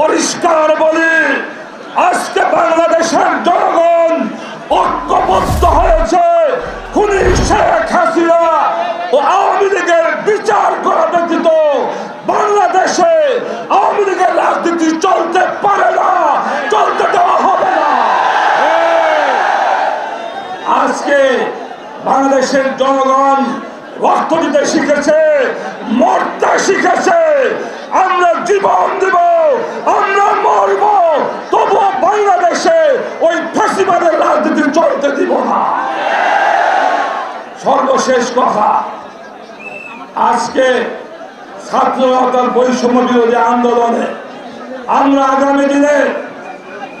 পরিষ্কার বলি, আজকে বাংলাদেশের জনগণ ঐক্যবদ্ধ হয়েছে খুনি শেখ হাসিনা ও আওয়ামী লীগের বিচার করা ব্যতীত বাংলাদেশে আওয়ামী লীগের রাজনীতি চলতে পারে না, চলতে দেওয়া হবে না। আজকে বাংলাদেশের জনগণ রক্ত দিতে শিখেছে, মরতে শিখেছে, আমরা জীবন দেব আমরা মরব। তবুও বাংলাদেশে ওই ফাঁসিবাদের রাজনীতি চলতে দিব না। সর্বশেষ কথা, আজকে ছাত্র জনতার বৈষম্য বিরোধী আন্দোলনে আমরা আগামী দিনে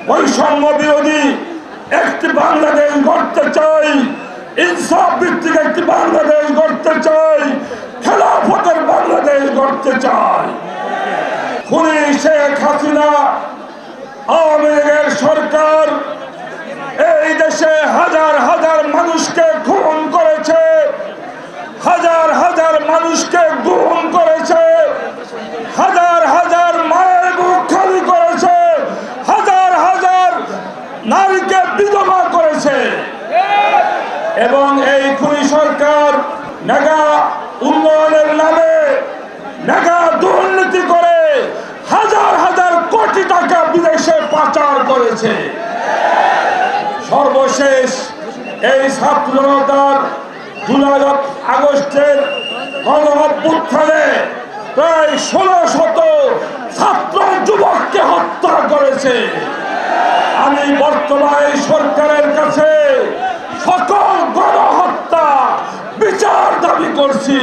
বৈষম্য বিরোধী একটি বাংলাদেশ গড়তে ইনসাফ ভিত্তিক একটি বাংলাদেশ গড়তে চাই খেলাফতের বাংলাদেশ গড়তে চাই খুনি শেখ হাসিনা, আওয়ামী লীগের সরকার, এই দেশে হাজার হাজার মানুষকে খুন করেছে, হাজার হাজার মানুষকে গুম করেছে, হাজার হাজার মায়ের বুক খালি করেছে, হাজার হাজার নারীকে বিধবা করেছে। এবং এই খুনি সরকার মেগা করেছে সর্বশেষ এই ছাত্র জনতার জুলাই আগস্টের গণ অভ্যুত্থানে প্রায় ষোলো শত ছাত্র যুবককে হত্যা করেছে। আমি বর্তমানে সরকারের কাছে সকল গণহত্যা বিচার দাবি করছি।